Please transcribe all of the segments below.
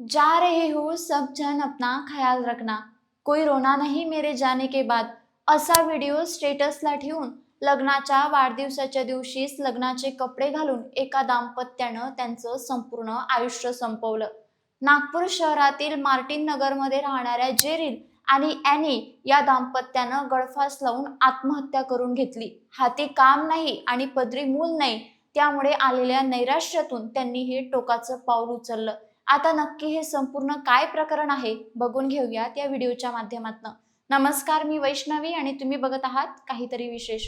जा रहे हो सब जन अपना ख्याल रखना। कोई रोना नहीं मेरे जाने के बाद। असा व्हिडिओ स्टेटसला ठेवून लग्नाच्या वाढदिवसाच्या दिवशीच लग्नाचे कपडे घालून एका दाम्पत्यानं त्यांचं संपूर्ण आयुष्य संपवलं. नागपूर शहरातील मार्टिन नगरमध्ये राहणाऱ्या जेरिल आणि ॲनी या दाम्पत्यानं गळफास लावून आत्महत्या करून घेतली. हाती काम नाही आणि पदरी मूल नाही त्यामुळे आलेल्या नैराश्यातून त्यांनी हे टोकाचं पाऊल उचललं. आता नक्की हे संपूर्ण काय प्रकरण आहे बघून घेऊयात या व्हिडिओच्या माध्यमातून. नमस्कार मी वैष्णवी आणि तुम्ही बघत आहात काहीतरी विशेष.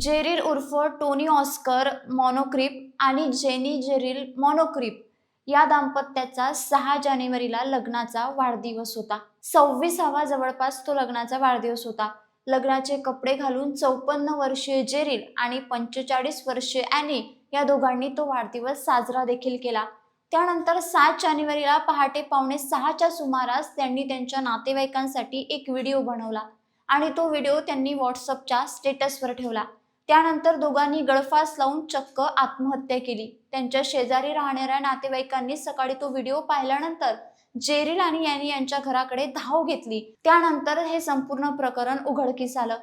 जेरिल उर्फ टोनी ऑस्कर मॉनोक्रिप आणि जेनी जेरिल मॉनोक्रिप या दाम्पत्याचा सहा जानेवारीला लग्नाचा वाढदिवस होता. सव्वीसावा जवळपास तो लग्नाचा वाढदिवस होता. लग्नाचे कपडे घालून चौपन्न वर्षीय जेरिल आणि पंचेचाळीस वर्षीय अॅनी या दोघांनी तो वाढदिवस साजरा देखील केला. त्यानंतर सात जानेवारीला पहाटे पावणे सहाच्या सुमारास त्यांनी त्यांच्या नातेवाईकांसाठी एक व्हिडिओ बनवला आणि तो व्हिडिओ त्यांनी व्हॉट्सअपच्या स्टेटसवर ठेवला. त्यानंतर दोघांनी गळफास लावून चक्क आत्महत्या केली. त्यांच्या शेजारी राहणाऱ्या नातेवाईकांनी सकाळी तो व्हिडिओ पाहिल्यानंतर जेरिल आणि यांनी यांच्या घराकडे धाव घेतली. त्यानंतर हे संपूर्ण प्रकरण उघडकीस आलं.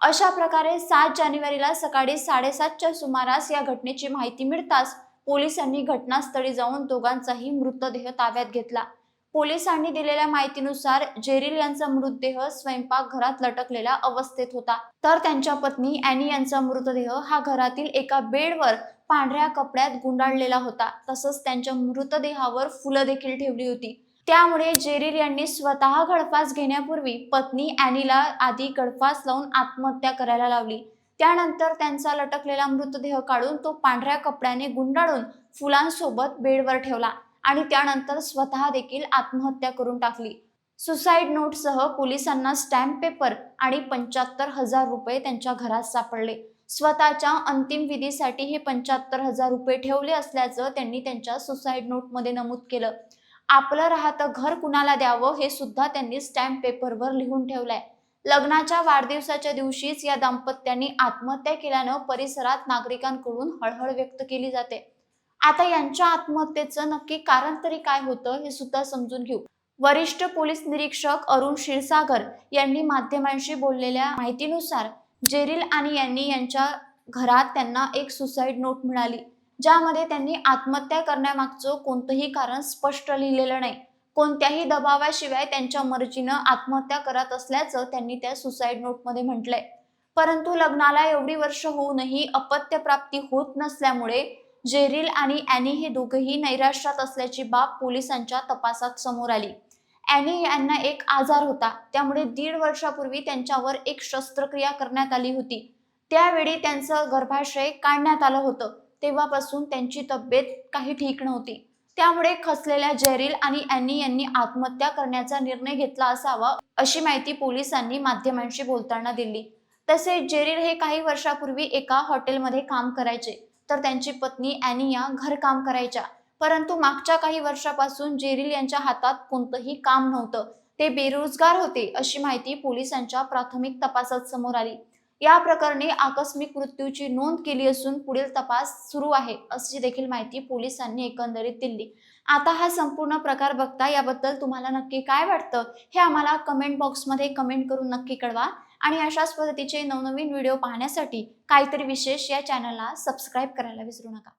अशा प्रकारे सात जानेवारीला सकाळी साडेसातच्या सुमारास या घटनेची माहिती मिळताच पोलिसांनी घटनास्थळी जाऊन दोघांचाही मृतदेह ताब्यात घेतला. पोलिसांनी दिलेल्या माहितीनुसार जेरिल यांचा मृतदेह स्वयंपाकघरात लटकलेल्या अवस्थेत होता. तर त्यांच्या पत्नी अॅनी यांचा मृतदेह हा घरातील एका बेडवर पांढऱ्या कपड्यात गुंडाळलेला होता. तसंच त्यांच्या मृतदेहावर फुलं देखील ठेवली होती. त्यामुळे जेरिल यांनी स्वतः गळफास घेण्यापूर्वी पत्नी अॅनीला आधी गळफास लावून आत्महत्या करायला लावली. त्यानंतर त्यांचा लटकलेला मृतदेह काढून तो पांढऱ्या कपड्याने गुंडाळून फुलांसोबत बेडवर ठेवला आणि त्यानंतर स्वतः देखील आत्महत्या करून टाकली. सुसाईड नोटसह पोलिसांना स्टॅम्प पेपर आणि पंच्याहत्तर हजार रुपये त्यांच्या घरात सापडले. स्वतःच्या अंतिम विधीसाठी हे पंच्याहत्तर हजार रुपये ठेवले असल्याचं त्यांनी त्यांच्या सुसाईड नोटमध्ये नमूद केलं. आपलं राहतं घर कुणाला द्यावं हे सुद्धा त्यांनी स्टॅम्प पेपरवर लिहून ठेवलंय. लग्नाच्या वाढदिवसाच्या दिवशीच या दाम्पत्यांनी आत्महत्या केल्यानं परिसरात नागरिकांकडून हळहळ व्यक्त केली जाते. आता यांच्या आत्महत्येचं नक्की कारण तरी काय होतं हे सुद्धा समजून घेऊ. वरिष्ठ पोलीस निरीक्षक अरुण क्षीरसागर यांनी माध्यमांशी बोललेल्या माहितीनुसार जेरिल आणि यांनी यांच्या घरात त्यांना एक सुसाईड नोट मिळाली ज्यामध्ये त्यांनी आत्महत्या करण्यामागचं कोणतंही कारण स्पष्ट लिहिलेलं नाही. कोणत्याही दबावाशिवाय त्यांच्या मर्जीनं आत्महत्या करत असल्याचं त्यांनी त्या सुसाईड नोटमध्ये म्हटलंय. परंतु लग्नाला एवढी वर्ष होऊनही अपत्य प्राप्ती होत नसल्यामुळे जेरिल आणि अॅनी हे दोघंही नैराश्यात असल्याची बाब पोलिसांच्या तपासात समोर आली. अॅनी यांना एक आजार होता त्यामुळे दीड वर्षापूर्वी त्यांच्यावर एक शस्त्रक्रिया करण्यात आली होती. त्यावेळी त्यांचं गर्भाशय काढण्यात आलं होतं तेव्हापासून त्यांची तब्येत काही ठीक नव्हती. त्यामुळे खचलेल्या जेरिल आणि अॅनी यांनी आत्महत्या करण्याचा निर्णय घेतला असावा अशी माहिती पोलिसांनी माध्यमांशी बोलताना दिली. तसेच जेरिल हे काही वर्षापूर्वी एका हॉटेलमध्ये काम करायचे तर त्यांची पत्नी अॅनिया घरकाम करायच्या. परंतु मागच्या काही वर्षापासून जेरिल यांच्या हातात कोणतंही काम नव्हतं. ते बेरोजगार होते अशी माहिती पोलिसांच्या प्राथमिक तपासात समोर आली. या प्रकरणी आकस्मिक मृत्यूची नोंद केली असून पुढील तपास सुरू आहे अशी देखील माहिती पोलिसांनी एकंदरीत दिली. आता हा संपूर्ण प्रकार बघता याबद्दल तुम्हाला नक्की काय वाटतं हे आम्हाला कमेंट बॉक्समध्ये कमेंट करून नक्की कळवा. आणि अशाच पद्धतीचे नवनवीन व्हिडिओ पाहण्यासाठी काहीतरी विशेष या चॅनलला सबस्क्राईब करायला विसरू नका.